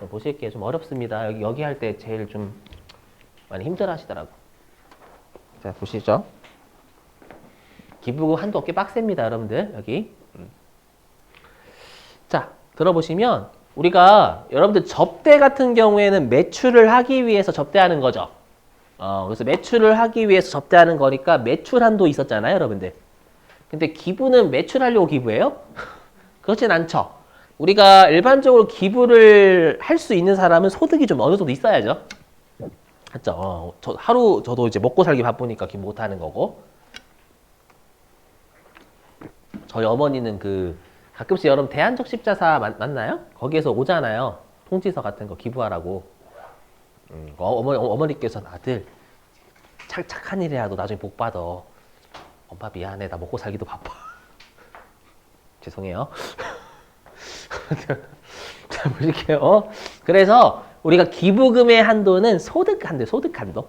좀 보실게요. 좀 어렵습니다. 여기, 여기 할 때 제일 좀 많이 힘들어 하시더라고. 자, 보시죠. 기부금 한도 없게 빡셉니다, 여러분들. 여기. 음. 자, 들어보시면 우리가 여러분들 접대 같은 경우에는 매출을 하기 위해서 접대하는 거죠. 어, 그래서 매출을 하기 위해서 접대하는 거니까 매출 한도 있었잖아요, 여러분들. 근데 기부는 매출하려고 기부해요? 그렇진 않죠. 우리가 일반적으로 기부를 할 수 있는 사람은 소득이 좀 어느 정도 있어야죠. 맞죠? 어, 저 하루 저도 이제 먹고 살기 바쁘니까 기부 못 하는 거고. 저희 어머니는 그 가끔씩 여러분 대한적 십자사 맞, 맞나요? 거기에서 오잖아요. 통지서 같은 거 기부하라고. 음, 어, 어머니, 어머니께서는 아들 착, 착한 일 해야 너 나중에 복 받아. 엄마 미안해 나 먹고 살기도 바빠. 죄송해요. 자 보실게요. 그래서 우리가 기부금의 한도는 소득 한도, 소득 한도.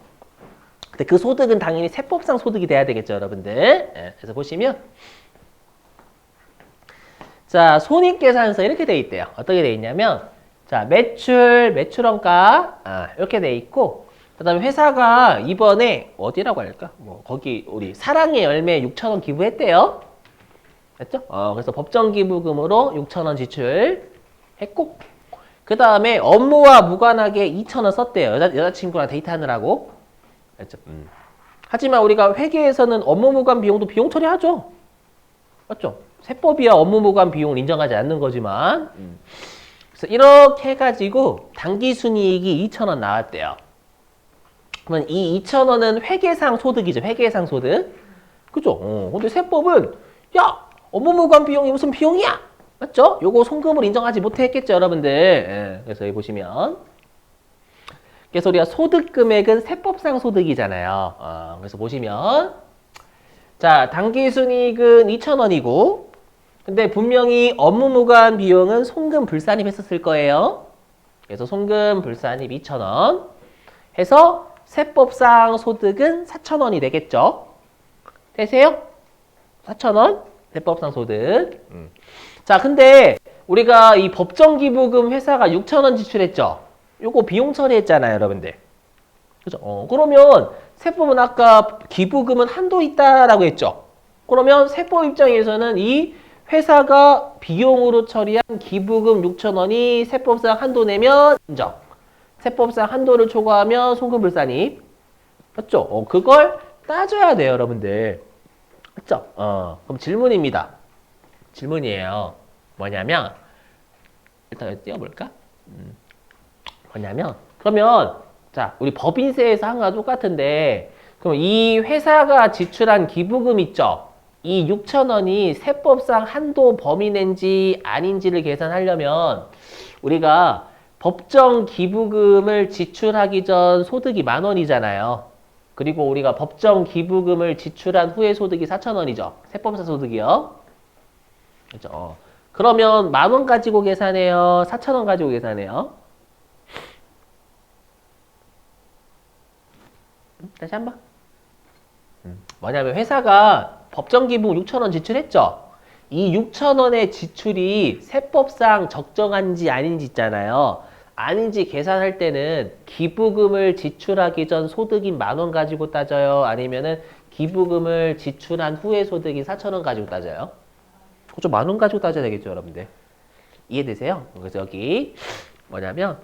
근데 그 소득은 당연히 세법상 소득이 돼야 되겠죠, 여러분들. 예, 그래서 보시면 자 손익계산서 이렇게 돼 있대요. 어떻게 돼 있냐면 자 매출, 매출원가 아, 이렇게 돼 있고 그다음에 회사가 이번에 어디라고 할까? 뭐 거기 우리 사랑의 열매 6천 원 기부했대요. 됐죠? 어, 그래서 법정 기부금으로 6천 원 지출했고 그 다음에 업무와 무관하게 2천 원 썼대요. 여자, 여자친구랑 데이트하느라고. 됐죠? 음. 하지만 우리가 회계에서는 업무 무관 비용도 비용 처리하죠. 맞죠? 세법이야 업무 무관 비용을 인정하지 않는 거지만 음. 그래서 이렇게 해가지고 당기 순이익이 2천 원 나왔대요. 그러면 이 2천 원은 회계상 소득이죠. 회계상 소득. 그죠? 어, 근데 세법은 야 업무 무관 비용이 무슨 비용이야? 맞죠? 요거 송금을 인정하지 못했겠죠, 여러분들. 예, 그래서 여기 보시면 그래서 우리가 소득 금액은 세법상 소득이잖아요. 어, 그래서 보시면 자 당기순이익은 2,000원이고 근데 분명히 업무 무관 비용은 송금 불산입 했었을 거예요. 그래서 송금 불산입 2,000원 해서 세법상 소득은 4,000원이 되겠죠. 되세요? 4,000원 세법상 소득. 음. 자, 근데 우리가 이 법정 기부금 회사가 6,000원 지출했죠. 요거 비용 처리했잖아요, 여러분들. 그죠? 어, 그러면 세법은 아까 기부금은 한도 있다라고 했죠. 그러면 세법 입장에서는 이 회사가 비용으로 처리한 기부금 6,000원이 세법상 한도 내면 인정. 세법상 한도를 초과하면 송금불산입. 맞죠? 어, 그걸 따져야 돼요, 여러분들. 맞죠? 어, 그럼 질문입니다. 질문이에요. 뭐냐면, 일단 띄워볼까? 음, 뭐냐면, 그러면, 자, 우리 법인세에서 한 거랑 똑같은데, 그럼 이 회사가 지출한 기부금 있죠? 이 6천원이 세법상 한도 범위 낸지 아닌지를 계산하려면, 우리가 법정 기부금을 지출하기 전 소득이 만 원이잖아요. 그리고 우리가 법정 기부금을 지출한 후에 소득이 4천원이죠. 세법상 소득이요. 그죠? 어. 그러면 만 원 가지고 계산해요? 4천원 가지고 계산해요? 음, 다시 한 번. 음, 뭐냐면 회사가 법정 기부금 6천원 지출했죠? 이 6천원의 지출이 세법상 적정한지 아닌지 있잖아요. 아닌지 계산할 때는 기부금을 지출하기 전 소득인 만 원 가지고 따져요? 아니면은 기부금을 지출한 후에 소득인 4천 원 가지고 따져요? 그죠? 만 원 가지고 따져야 되겠죠, 여러분들. 이해되세요? 그래서 여기 뭐냐면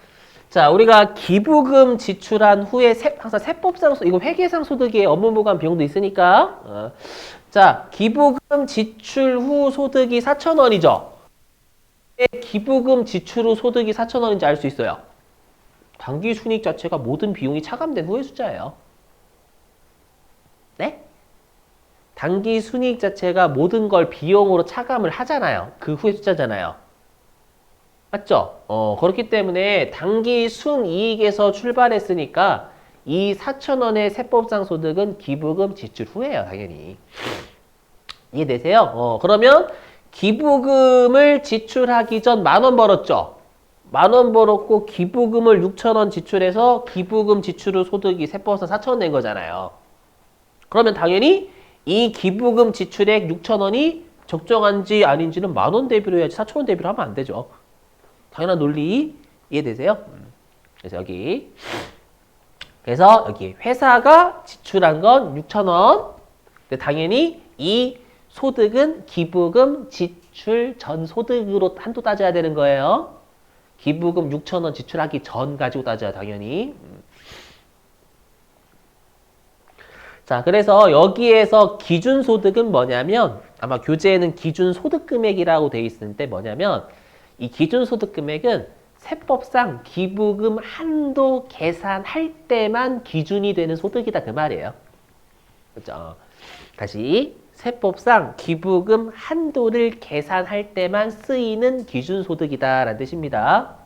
자, 우리가 기부금 지출한 후에 세, 항상 세법상 소- 이거 회계상 소득의 업무 무관 비용도 있으니까 어. 자, 기부금 지출 후 소득이 4천 원이죠. 기부금 지출 후 소득이 4천 원인지 알 수 있어요. 당기 순이익 자체가 모든 비용이 차감된 후의 숫자예요. 네? 당기 순이익 자체가 모든 걸 비용으로 차감을 하잖아요. 그 후의 숫자잖아요. 맞죠? 어, 그렇기 때문에 당기 순이익에서 출발했으니까 이 4천 원의 세법상 소득은 기부금 지출 후예요, 당연히. 이해되세요? 어, 그러면 기부금을 지출하기 전 만 원 벌었죠? 만 원 벌었고 기부금을 6천 원 지출해서 기부금 지출 후 소득이 세법상 4천 원 낸 거잖아요. 그러면 당연히 이 기부금 지출액 6천 원이 적정한지 아닌지는 만 원 대비로 해야지 4천 원 대비로 하면 안 되죠. 당연한 논리 이해되세요? 음. 그래서 여기 그래서 여기 회사가 지출한 건 6천 원. 근데 당연히 이 소득은 기부금 지출 전 소득으로 한도 따져야 되는 거예요. 기부금 6천 원 지출하기 전 가지고 따져야 당연히. 음. 자, 그래서 여기에서 기준 소득은 뭐냐면 아마 교재에는 기준 소득 금액이라고 돼때 뭐냐면 이 기준 소득 금액은 세법상 기부금 한도 계산할 때만 기준이 되는 소득이다 그 말이에요. 그렇죠? 다시 세법상 기부금 한도를 계산할 때만 쓰이는 기준 소득이다라는 뜻입니다.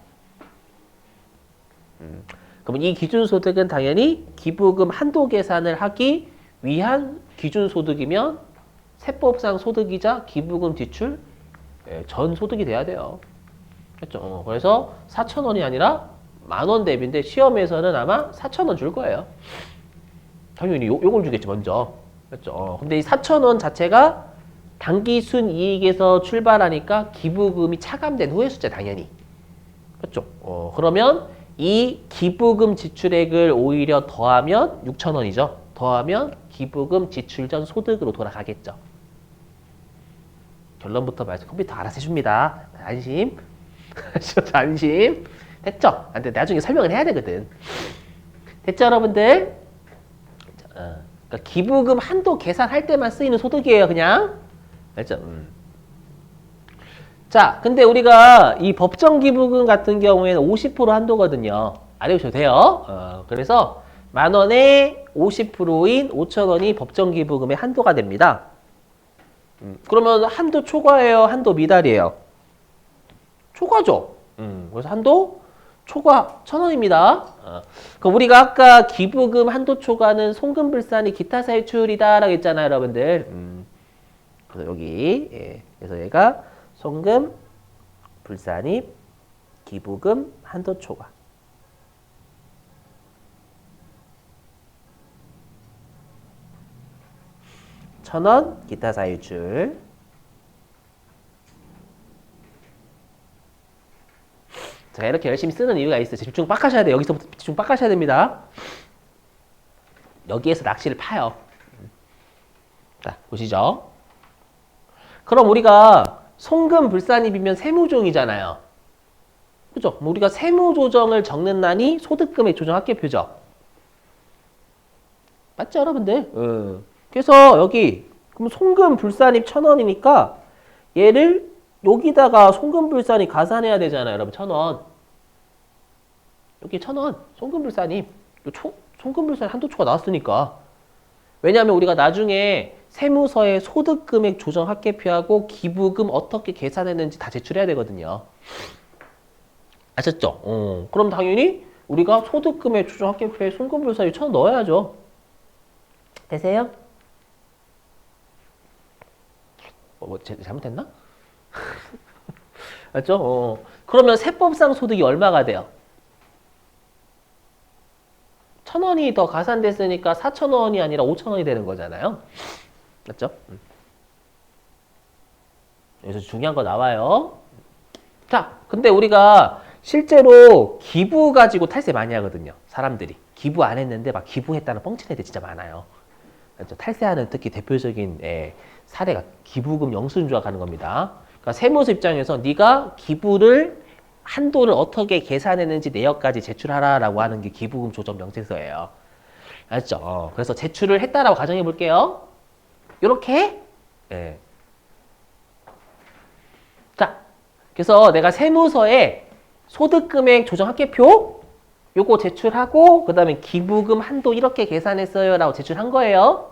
음, 그러면 이 기준 소득은 당연히 기부금 한도 계산을 하기 위한 기준 소득이면 세법상 소득이자 기부금 지출 예, 전 소득이 돼야 돼요. 그렇죠? 어, 그래서 4천 원이 아니라 만 원 대비인데 시험에서는 아마 4천 원 줄 거예요. 당연히 요, 요걸 주겠지 먼저. 그렇죠? 어, 근데 이 4천 원 자체가 단기 순 이익에서 출발하니까 기부금이 차감된 후의 숫자 당연히. 그렇죠? 어, 그러면 이 기부금 지출액을 오히려 더하면 6천 원이죠. 더하면 기부금 지출 전 소득으로 돌아가겠죠. 결론부터 말해서 컴퓨터 알아서 해줍니다. 안심. 안심. 됐죠? 근데 나중에 설명을 해야 되거든. 됐죠, 여러분들? 자, 어. 그러니까 기부금 한도 계산할 때만 쓰이는 소득이에요, 그냥. 알죠? 음. 자, 근데 우리가 이 법정 기부금 같은 경우에는 50% 한도거든요. 알려주셔도 돼요. 어, 그래서 만 원에 50%인 5천 원이 법정 기부금의 한도가 됩니다. 음, 그러면 한도 초과예요? 한도 미달이에요? 초과죠. 음, 그래서 한도 초과 천 원입니다. 어, 그럼 우리가 아까 기부금 한도 초과는 송금불산이 기타 사유출이다라고 했잖아요, 여러분들. 음, 그래서 여기 예, 그래서 얘가 송금 불산입 기부금 한도 초과. 천원 기타 사유출. 제가 이렇게 열심히 쓰는 이유가 있어요. 집중 빡 하셔야 돼요. 여기서부터 집중 빡 하셔야 됩니다. 여기에서 낚시를 파요. 자, 보시죠. 그럼 우리가 송금 불산입이면 세무조정이잖아요. 그죠? 뭐 우리가 세무조정을 적는 난이 소득금액 조정 합계표죠. 맞죠, 여러분들? 음. 그래서 여기 그럼 송금 불산입 천 원이니까 얘를 여기다가 송금불산이 가산해야 되잖아요, 여러분. 천 원. 여기 천 원. 송금불산이 초, 송금불산 한도 초가 나왔으니까. 왜냐하면 우리가 나중에 세무서에 소득금액 조정 합계표하고 기부금 어떻게 계산했는지 다 제출해야 되거든요. 아셨죠? 어. 그럼 당연히 우리가 소득금액 조정 합계표에 송금불산이 천원 넣어야죠. 되세요? 뭐, 뭐 잘못했나? 맞죠? 어. 그러면 세법상 소득이 얼마가 돼요? 천 원이 더 가산됐으니까 사천 원이 아니라 오천 원이 되는 거잖아요. 맞죠? 음. 여기서 중요한 거 나와요. 자, 근데 우리가 실제로 기부 가지고 탈세 많이 하거든요. 사람들이. 기부 안 했는데 막 기부했다는 뻥친 애들 진짜 많아요. 탈세하는 특히 대표적인 예, 사례가 기부금 영수증조합 하는 겁니다. 그러니까 세무서 입장에서 네가 기부를 한도를 어떻게 계산했는지 내역까지 제출하라라고 하는 게 기부금 조정 명세서예요. 알죠? 어, 그래서 제출을 했다라고 가정해 볼게요. 이렇게 예. 자, 그래서 내가 세무서에 소득금액 조정 합계표 요거 제출하고 그다음에 기부금 한도 이렇게 계산했어요라고 제출한 거예요.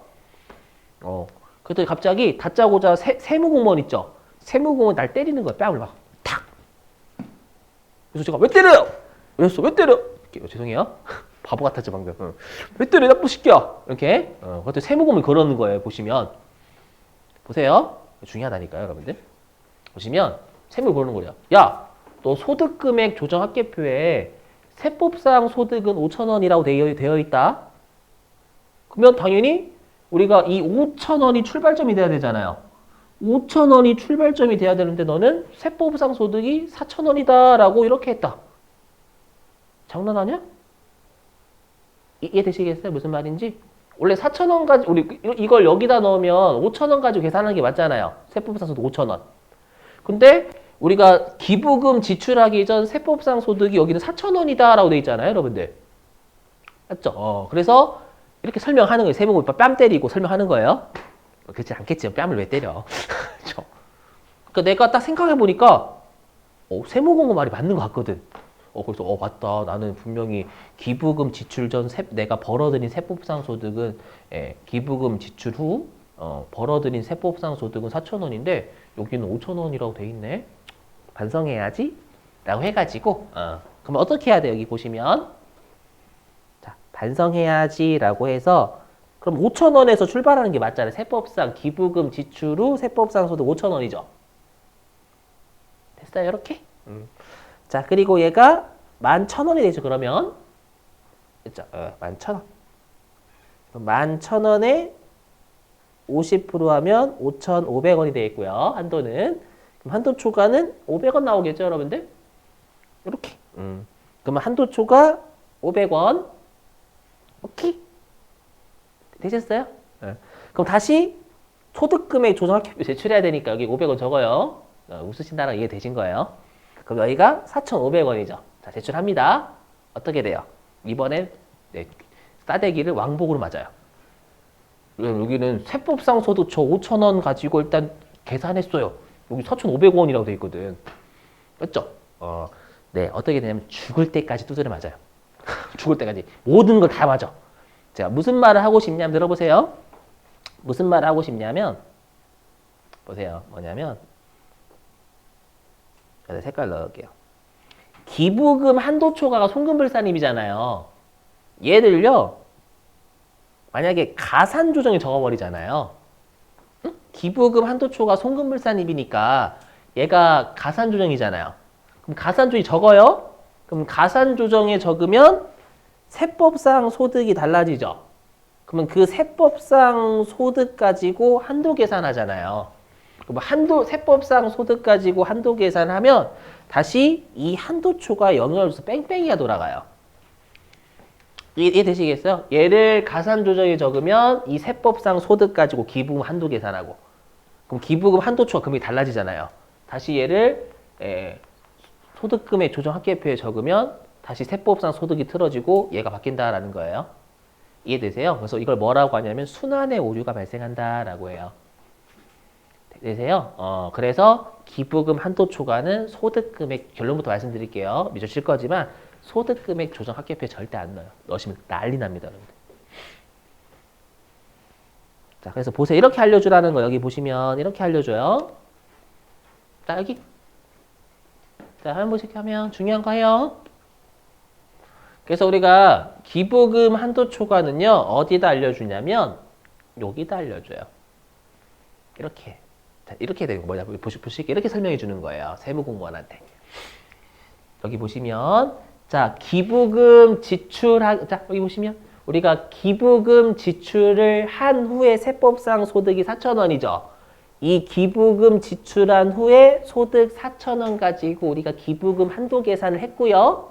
어. 그랬더니 갑자기 다짜고짜 세, 세무공무원 있죠. 세무공무원 날 때리는 거야. 뺨을 막 탁. 그래서 제가 왜 때려요? 왜랬어? 왜 때려? 이렇게, 어, 죄송해요. 바보 같았죠 방금. 어. 왜 때려 나쁜 새끼야? 이렇게. 어, 그때 세무공무원이 그러는 거예요. 보시면 보세요. 중요하다니까요, 여러분들. 보시면 세무 그러는 거예요. 야, 너 소득금액 조정 합계표에 세법상 소득은 5천 원이라고 되어, 되어 있다. 그러면 당연히 우리가 이 5천 원이 출발점이 돼야 되잖아요. 5천 원이 출발점이 돼야 되는데 너는 세법상 소득이 4천 원이다라고 이렇게 했다. 장난하냐? 이- 이해되시겠어요? 무슨 말인지? 원래 4,000원 가지고 우리 이- 이걸 여기다 넣으면 5,000원 가지고 계산하는 게 맞잖아요. 세법상 소득 5,000원. 근데 우리가 기부금 지출하기 전 세법상 소득이 여기는 4,000원이다라고 돼 있잖아요, 여러분들. 맞죠? 어, 그래서 이렇게 설명하는 거예요. 세모금 뺨 때리고 설명하는 거예요. 어, 그렇지 않겠지요. 뺨을 왜 때려? 그렇죠? 그러니까 내가 딱 생각해 보니까 어, 세모공고 말이 맞는 것 같거든. 어, 그래서 어 맞다. 나는 분명히 기부금 지출 전 세, 내가 벌어들인 세법상 소득은 예, 기부금 지출 후 어, 벌어들인 세법상 소득은 4천 원인데 여기는 5천 원이라고 돼 있네. 반성해야지. 라고 해가지고 어, 그럼 어떻게 해야 돼? 여기 보시면 자 반성해야지 라고 해서 그럼 5천 원에서 출발하는 게 맞잖아요. 세법상 기부금 지출 후 세법상 소득 5천 원이죠. 됐어요, 이렇게? 자, 그리고 얘가 11,000원이 되죠, 그러면. 그죠? 어, 11,000원. 그럼 11,000원에 50% 하면 5,500원이 되겠고요, 한도는. 그럼 한도 초과는 500원 나오겠죠, 여러분들? 이렇게. 음. 그러면 한도 초과 500원. 오케이. 되셨어요? 네. 그럼 다시 소득금액 조정학교 제출해야 되니까 여기 500원 적어요. 어, 웃으신다는 이해 되신 거예요? 그럼 여기가 4,500원이죠. 자, 제출합니다. 어떻게 돼요? 이번엔 네, 싸대기를 왕복으로 맞아요. 여기는 세법상 소득초 5,000원 가지고 일단 계산했어요. 여기 4,500원이라고 돼 있거든. 맞죠? 어, 네, 어떻게 되냐면 죽을 때까지 두드려 맞아요. 죽을 때까지. 모든 걸 다 맞아. 제가 무슨 말을 하고 싶냐면 들어보세요. 무슨 말을 하고 싶냐면 보세요. 뭐냐면 제가 색깔 넣을게요. 기부금 한도 초과가 송금불산입이잖아요. 얘들요. 만약에 가산 조정에 적어버리잖아요. 응? 기부금 한도 초과 송금불산입이니까 얘가 가산 조정이잖아요. 그럼 가산 조정이 적어요? 그럼 가산 조정에 적으면 세법상 소득이 달라지죠. 그러면 그 세법상 소득 가지고 한도 계산하잖아요. 그럼 한도 세법상 소득 가지고 한도 계산하면 다시 이 한도초가 영역을 줘서 뺑뺑이가 돌아가요. 이해, 이해 되시겠어요? 얘를 가산 조정에 적으면 이 세법상 소득 가지고 기부금 한도 계산하고 그럼 기부금 한도초가 금액이 달라지잖아요. 다시 얘를 에, 소득금액 조정 합계표에 적으면 다시 세법상 소득이 틀어지고 얘가 바뀐다라는 거예요. 이해되세요? 그래서 이걸 뭐라고 하냐면 순환의 오류가 발생한다라고 해요. 되세요? 어, 그래서 기부금 한도 초과는 소득금액 결론부터 말씀드릴게요. 미쳐질 거지만 소득금액 조정 합계표에 절대 안 넣어요. 넣으시면 난리 납니다, 여러분들. 자, 그래서 보세요. 이렇게 알려주라는 거 여기 보시면 이렇게 알려줘요. 자, 여기. 자, 한 번씩 하면 중요한 거예요. 그래서 우리가 기부금 한도 초과는요, 어디다 알려주냐면, 여기다 알려줘요. 이렇게. 자, 이렇게 거 뭐냐, 보시, 보시게 이렇게 설명해 주는 거예요. 세무공무원한테. 여기 보시면, 자, 기부금 지출하, 자, 여기 보시면, 우리가 기부금 지출을 한 후에 세법상 소득이 4,000원이죠. 이 기부금 지출한 후에 소득 4,000원 가지고 우리가 기부금 한도 계산을 했고요.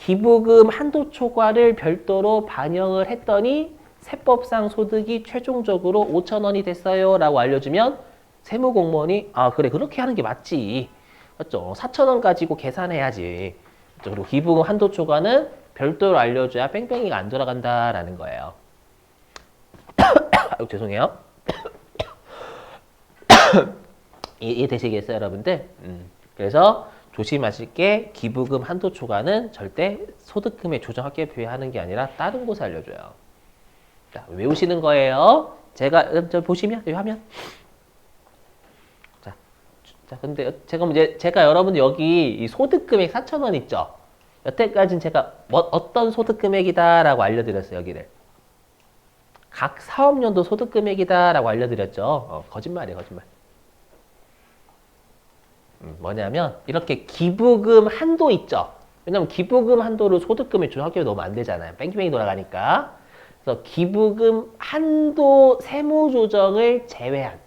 기부금 한도 초과를 별도로 반영을 했더니 세법상 소득이 최종적으로 5,000원이 됐어요 라고 알려주면 세무공무원이 아 그래 그렇게 하는 게 맞지. 맞죠? 4,000원 가지고 계산해야지. 그렇죠? 그리고 기부금 한도 초과는 별도로 알려줘야 뺑뺑이가 안 돌아간다라는 거예요. 아유, 죄송해요. 이해, 이해되시겠어요 여러분들? 음, 그래서 조심하실 게 기부금 한도 초과는 절대 소득금의 조정 합계표에 하는 게 아니라 다른 곳에 알려줘요. 자, 외우시는 거예요. 제가 음, 저 보시면 이 화면. 자, 자 근데 제가 이제 제가 여러분 여기 이 소득금액 4,000원 있죠. 여태까지는 제가 뭐, 어떤 소득금액이다라고 알려드렸어요 여기를. 각 사업연도 소득금액이다라고 알려드렸죠. 어, 거짓말이에요 거짓말. 음, 뭐냐면 이렇게 기부금 한도 있죠. 왜냐면 기부금 한도를 소득금에 조합하게 넣으면 안 되잖아요. 뺑뺑이 돌아가니까. 그래서 기부금 한도 세무 조정을 제외한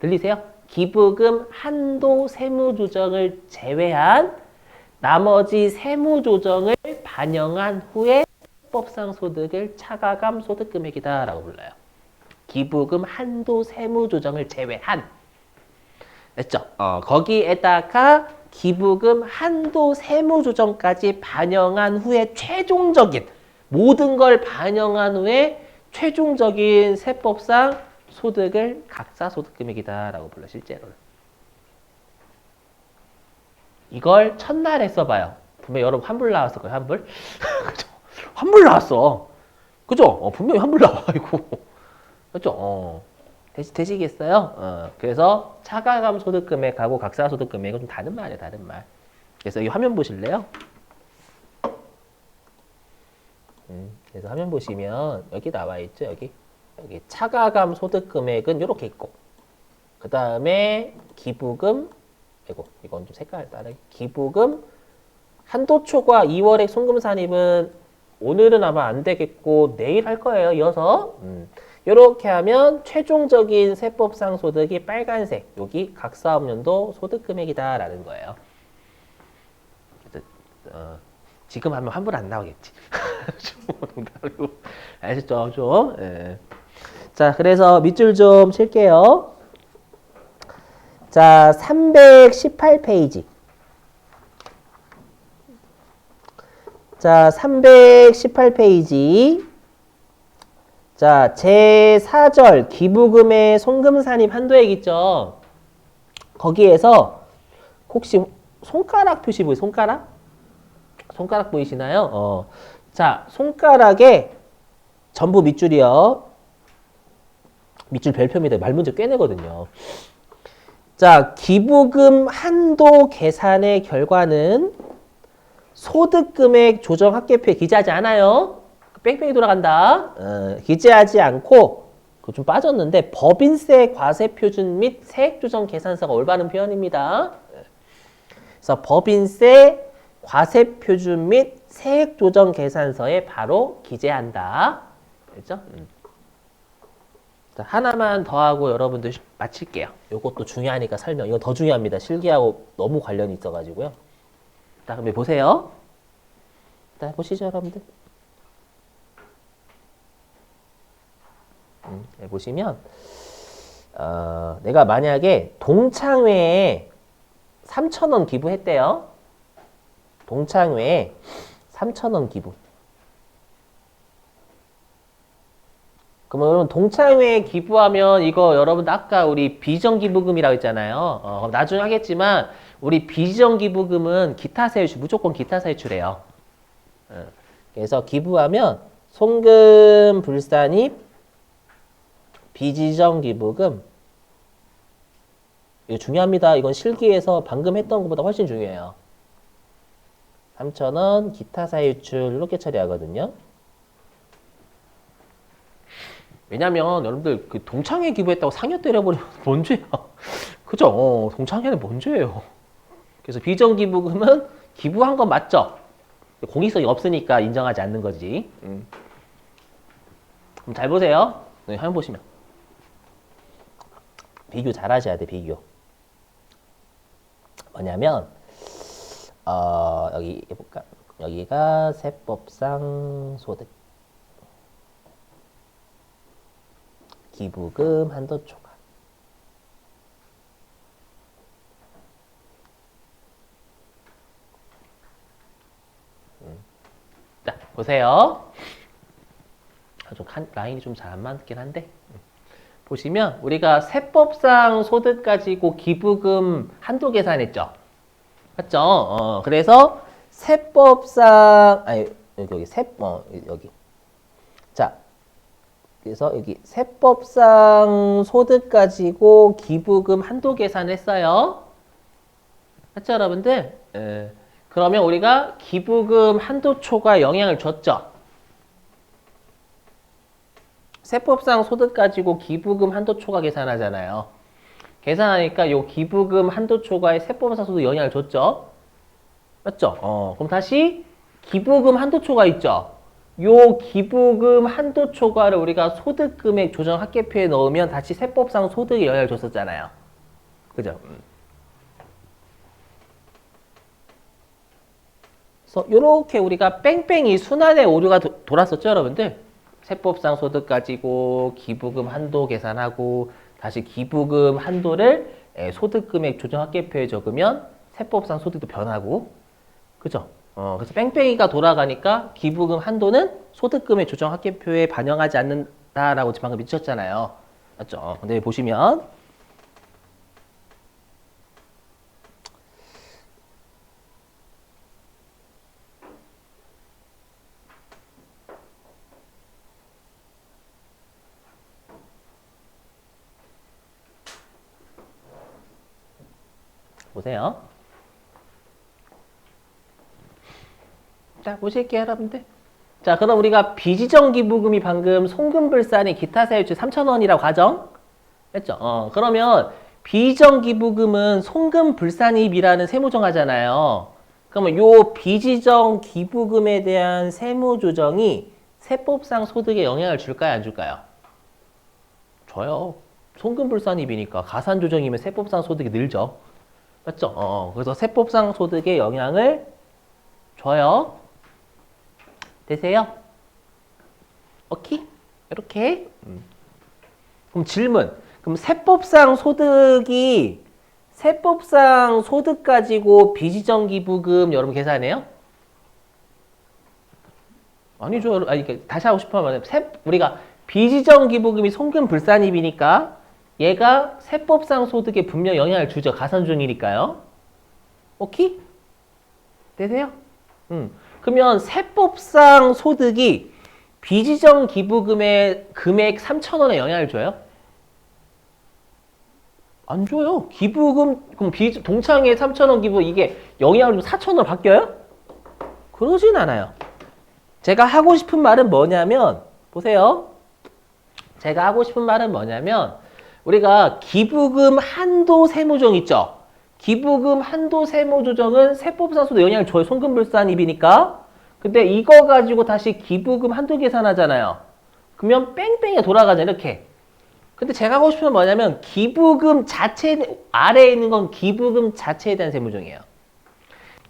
들리세요? 기부금 한도 세무 조정을 제외한 나머지 세무 조정을 반영한 후에 세법상 소득을 차가감 소득 금액이다라고 불러요. 기부금 한도 세무 조정을 제외한 됐죠? 어, 거기에다가 기부금 한도 세무 조정까지 반영한 후에 최종적인 모든 걸 반영한 후에 최종적인 세법상 소득을 각자 소득금액이다라고 불러 실제로는. 이걸 첫날에 써봐요. 분명 여러분 환불 나왔을 거예요. 환불. 그죠? 환불 나왔어. 그죠? 어, 분명히 환불 나와 이거. 그죠? 어. 되시, 되시 겠어요? 어. 그래서 차가감 소득 금액하고 각사 소득 금액은 좀 다른 말이에요. 다른 말. 그래서 이 화면 보실래요? 음, 그래서 화면 보시면 여기 나와 있죠. 여기 여기 차가감 소득 금액은 이렇게 있고 그 다음에 기부금 이고 이건 좀 색깔 다르게 기부금 한도 초과 2월액 송금 산입은 오늘은 아마 안 되겠고 내일 할 거예요. 이어서 음. 이렇게 하면 최종적인 세법상 소득이 빨간색 여기 각 사업연도 소득 금액이다라는 거예요. 어, 지금 하면 환불 안 나오겠지. 농담이고. 아시죠? 좀. 예. 자, 그래서 밑줄 좀 칠게요. 자, 318페이지. 자, 318페이지. 자, 제4절 기부금의 송금 산입 한도액 있죠? 거기에서 혹시 손가락 표시 보이 손가락? 손가락 보이시나요? 어. 자, 손가락에 전부 밑줄이요. 밑줄 별표입니다. 말 문제 꿰내거든요. 자, 기부금 한도 계산의 결과는 소득금액 조정 합계표에 기재하지 않아요. 뺑뺑이 돌아간다. 어, 기재하지 않고 그거 좀 빠졌는데 법인세 과세 표준 및 세액 조정 계산서가 올바른 표현입니다. 그래서 법인세 과세 표준 및 세액 조정 계산서에 바로 기재한다. 음. 자, 하나만 더 하고 여러분들 마칠게요. 이것도 중요하니까 설명. 이거 더 중요합니다. 실기하고 너무 관련이 있어가지고요. 자, 그럼 보세요. 자, 보시죠, 여러분들. 음, 네, 보시면 어, 내가 만약에 동창회에 3,000원 기부했대요. 동창회에 3,000원 기부. 그러면 동창회에 기부하면 이거 여러분 아까 우리 비정기부금이라고 했잖아요. 어, 나중에 하겠지만 우리 비정기부금은 기타 세유출 무조건 기타 세유출해요. 어, 그래서 기부하면 송금 불산입 비지정 기부금 이거 중요합니다. 이건 실기에서 방금 했던 것보다 훨씬 중요해요. 3,000원 기타 사유출 이렇게 처리하거든요. 왜냐면 여러분들 그 동창회 기부했다고 상여 때려버리면 뭔 죄야. 그죠? 어, 동창회는 뭔 죄예요. 그래서 비정 기부금은 기부한 건 맞죠? 공익성이 없으니까 인정하지 않는 거지. 음. 그럼 잘 보세요. 네, 화면 보시면. 비교 잘 하셔야 돼, 비교. 뭐냐면, 어, 여기 해볼까? 여기가 세법상 소득. 기부금 한도 초과. 음. 자, 보세요. 아, 좀 칸, 라인이 좀 잘 안 맞긴 한데. 음. 보시면 우리가 세법상 소득 가지고 기부금 한도 계산했죠. 맞죠? 어, 그래서 세법상 아니 여기 여기 세 어, 여기 자 그래서 여기 세법상 소득 가지고 기부금 한도 계산했어요. 맞죠, 여러분들? 에, 그러면 우리가 기부금 한도 초과 영향을 줬죠. 세법상 소득 가지고 기부금 한도 초과 계산하잖아요. 계산하니까 요 기부금 한도 초과에 세법상 소득 영향을 줬죠. 맞죠? 어, 그럼 다시 기부금 한도 초과 있죠. 요 기부금 한도 초과를 우리가 소득 금액 조정 합계표에 넣으면 다시 세법상 소득에 영향을 줬었잖아요. 그죠? 음. 그래서 이렇게 우리가 뺑뺑이 순환의 오류가 도- 돌았었죠, 여러분들? 세법상 소득 가지고 기부금 한도 계산하고 다시 기부금 한도를 에, 소득금액 조정 합계표에 적으면 세법상 소득도 변하고 그죠? 어, 그래서 뺑뺑이가 돌아가니까 기부금 한도는 소득금액 조정 합계표에 반영하지 않는다라고 방금 미쳤잖아요. 맞죠? 근데 보시면 보세요. 자, 보실게요, 여러분들. 자, 그럼 우리가 비지정 기부금이 방금 송금불산이 기타 세율치 3,000원이라고 가정? 했죠? 어, 그러면 비정 기부금은 송금불산입이라는 세무정하잖아요. 그러면 요 비지정 기부금에 대한 세무 조정이 세법상 소득에 영향을 줄까요, 안 줄까요? 줘요. 송금불산입이니까 가산 조정이면 세법상 소득이 늘죠. 맞죠? 어, 그래서 세법상 소득에 영향을 줘요. 되세요? 오케이? 이렇게. 음. 그럼 질문. 그럼 세법상 소득이 세법상 소득 가지고 비지정 기부금 여러분 계산해요? 아니죠. 아니 그러니까 다시 하고 싶으면 세, 우리가 비지정 기부금이 송금 불산입이니까 얘가 세법상 소득에 분명 영향을 주죠. 가산중이니까요. 오케이? 되세요? 음. 그러면 세법상 소득이 비지정 기부금의 금액 3,000원에 영향을 줘요? 안 줘요. 기부금, 그럼 비, 동창회 3,000원 기부 이게 영향을 주면 4,000원 바뀌어요? 그러진 않아요. 제가 하고 싶은 말은 뭐냐면, 보세요. 제가 하고 싶은 말은 뭐냐면, 우리가 기부금 한도 세무조정 있죠? 기부금 한도 세무조정은 세법상 소득 영향을 줘요. 송금불산입이니까. 근데 이거 가지고 다시 기부금 한도 계산하잖아요. 그러면 뺑뺑이 돌아가죠. 이렇게. 근데 제가 하고 싶은 건 뭐냐면 기부금 자체 아래에 있는 건 기부금 자체에 대한 세무조정이에요.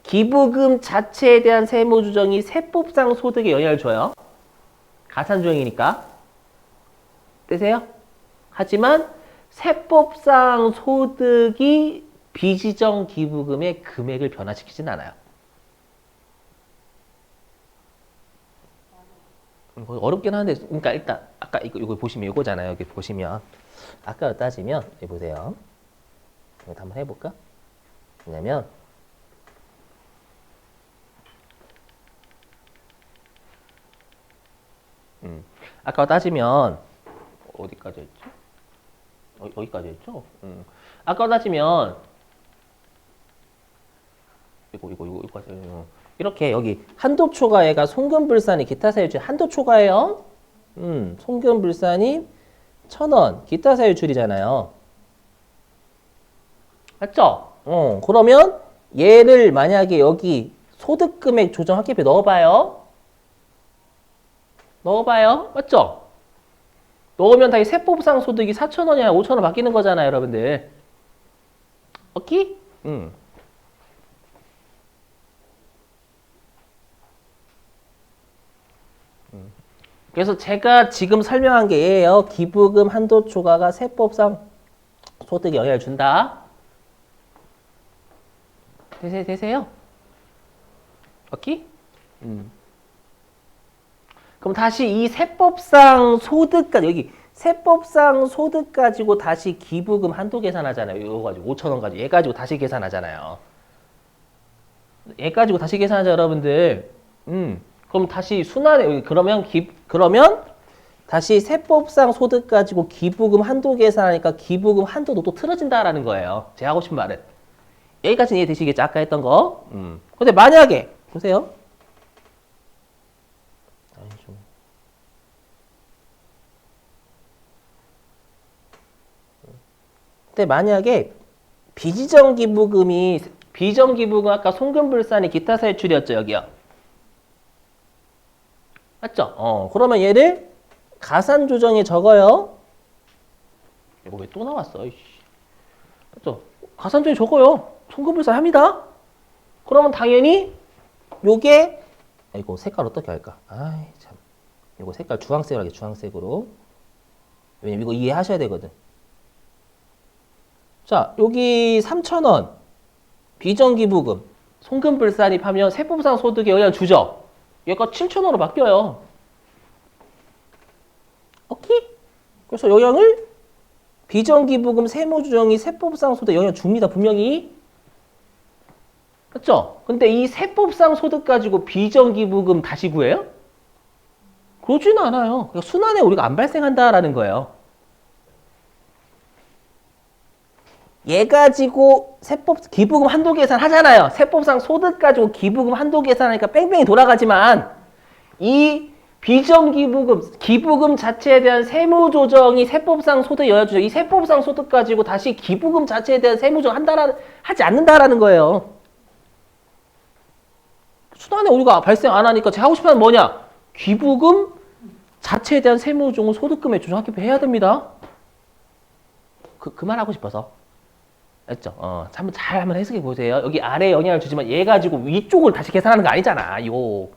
기부금 자체에 대한 세무조정이 세법상 소득에 영향을 줘요. 가산조정이니까. 되세요? 하지만 세법상 소득이 비지정 기부금의 금액을 변화시키진 않아요. 음, 거의 어렵긴 한데, 그러니까 일단 아까 이거 이거 보시면 이거잖아요. 여기 보시면 아까 따지면 여기 보세요. 이거 한번 해볼까? 왜냐면 음, 아까 따지면 어디까지 했지? 어, 여기까지 했죠? 음. 아까 따지면 이거 이거 이거 이거까지 어. 이렇게 여기 한도 초과액가 송금불산이 기타 사유줄 한도 초과예요. 음, 송금불산이 천 원, 기타 사유줄이잖아요. 맞죠? 어, 그러면 얘를 만약에 여기 소득금액 조정 합계표에 넣어봐요. 넣어봐요. 맞죠? 넣으면 다시 세법상 소득이 4,000원이 아니라 5,000원 바뀌는 거잖아요, 여러분들. 오케이? 음. 그래서 제가 지금 설명한 게 얘예요. 기부금 한도 초과가 세법상 소득에 영향을 준다. 되세요? 되세요? 오케이? 음. 그럼 다시 이 세법상 소득까지 여기 세법상 소득 가지고 다시 기부금 한도 계산하잖아요. 이거 가지고 5천 원 가지고 얘 가지고 다시 계산하잖아요. 얘 가지고 다시 계산하죠, 여러분들. 음. 그럼 다시 순환에 그러면 기 그러면 다시 세법상 소득 가지고 기부금 한도 계산하니까 기부금 한도도 또 틀어진다라는 거예요. 제가 하고 싶은 말은 여기까지 이해되시겠죠? 아까 했던 거. 음. 근데 만약에 보세요. 아니 좀 근데 만약에 비지정 기부금이 비정 기부금 아까 송금불산이 기타 사유출이었죠 여기요. 맞죠? 어 그러면 얘를 가산 조정에 적어요. 이거 왜 또 나왔어? 이씨. 맞죠? 가산 조정에 적어요. 송금불산 합니다. 그러면 당연히 요게 이거 색깔 어떻게 할까? 아이 참. 이거 색깔 주황색으로 하게 주황색으로. 왜냐면 이거 이해하셔야 되거든. 자, 여기 3,000원. 비정기부금. 송금불산입하면 세법상 소득에 영향 주죠. 얘가 7,000원으로 바뀌어요. 오케이? 그래서 영향을 비정기부금 세무조정이 세법상 소득에 영향 줍니다. 분명히. 그렇죠? 근데 이 세법상 소득 가지고 비정기부금 다시 구해요? 그러지는 않아요. 그러니까 순환에 우리가 안 발생한다라는 거예요. 얘 가지고 세법 기부금 한도 계산 하잖아요. 세법상 소득 가지고 기부금 한도 계산하니까 뺑뺑이 돌아가지만 이 비정기부금 기부금 자체에 대한 세무 조정이 세법상 소득 영향 주죠. 이 세법상 소득 가지고 다시 기부금 자체에 대한 세무 조정 한다라 하지 않는다라는 거예요. 순환에 우리가 발생 안 하니까 제가 하고 싶은 건 뭐냐? 기부금 자체에 대한 세무 조정은 소득금에 조정하기 해야 됩니다. 그, 그 말 하고 싶어서. 알죠? 어, 한번 잘 한번 해석해 보세요. 여기 아래에 영향을 주지만 얘 가지고 위쪽을 다시 계산하는 거 아니잖아. 요.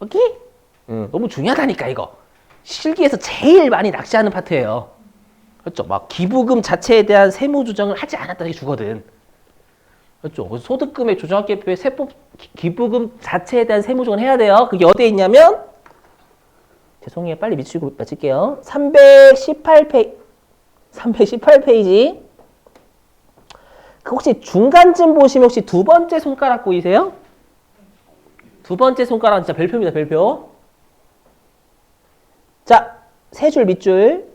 오케이? 응, 너무 중요하다니까 이거. 실기에서 제일 많이 낚시하는 파트예요. 그렇죠? 막 기부금 자체에 대한 세무 조정을 하지 않았다는 게 주거든. 그렇죠? 소득금의 조정학계표에 세법 기- 기부금 자체에 대한 세무 조정을 해야 돼요. 그게 어디에 있냐면 죄송해요. 빨리 미치고 마칠게요. 318페이지 318페이지 그 혹시 중간쯤 보시면 혹시 두 번째 손가락 보이세요? 두 번째 손가락은 진짜 별표입니다, 별표. 자, 세 줄 밑줄.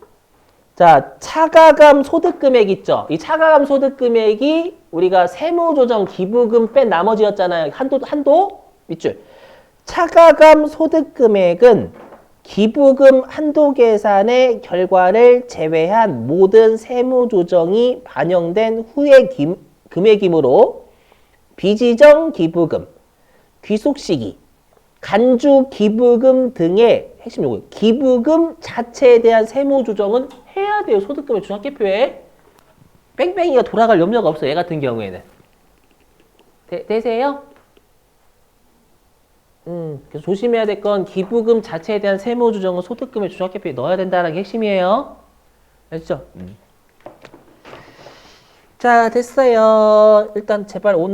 자, 차가감 소득 금액 있죠? 이 차가감 소득 금액이 우리가 세무조정 기부금 뺀 나머지였잖아요. 한도, 한도 밑줄. 차가감 소득 금액은 기부금 한도 계산의 결과를 제외한 모든 세무 조정이 반영된 후의 기- 금액이므로 비지정 기부금, 귀속 시기, 간주 기부금 등의 핵심 요구 기부금 자체에 대한 세무 조정은 해야 돼요. 소득금의 중학계표에 뺑뺑이가 돌아갈 염려가 없어요. 얘 같은 경우에는 되, 되세요? 음, 조심해야 될 건 기부금 자체에 대한 세무 조정은 소득금의 중학계표에 넣어야 된다는 게 핵심이에요. 알죠? 자, 됐어요. 일단 제발 오늘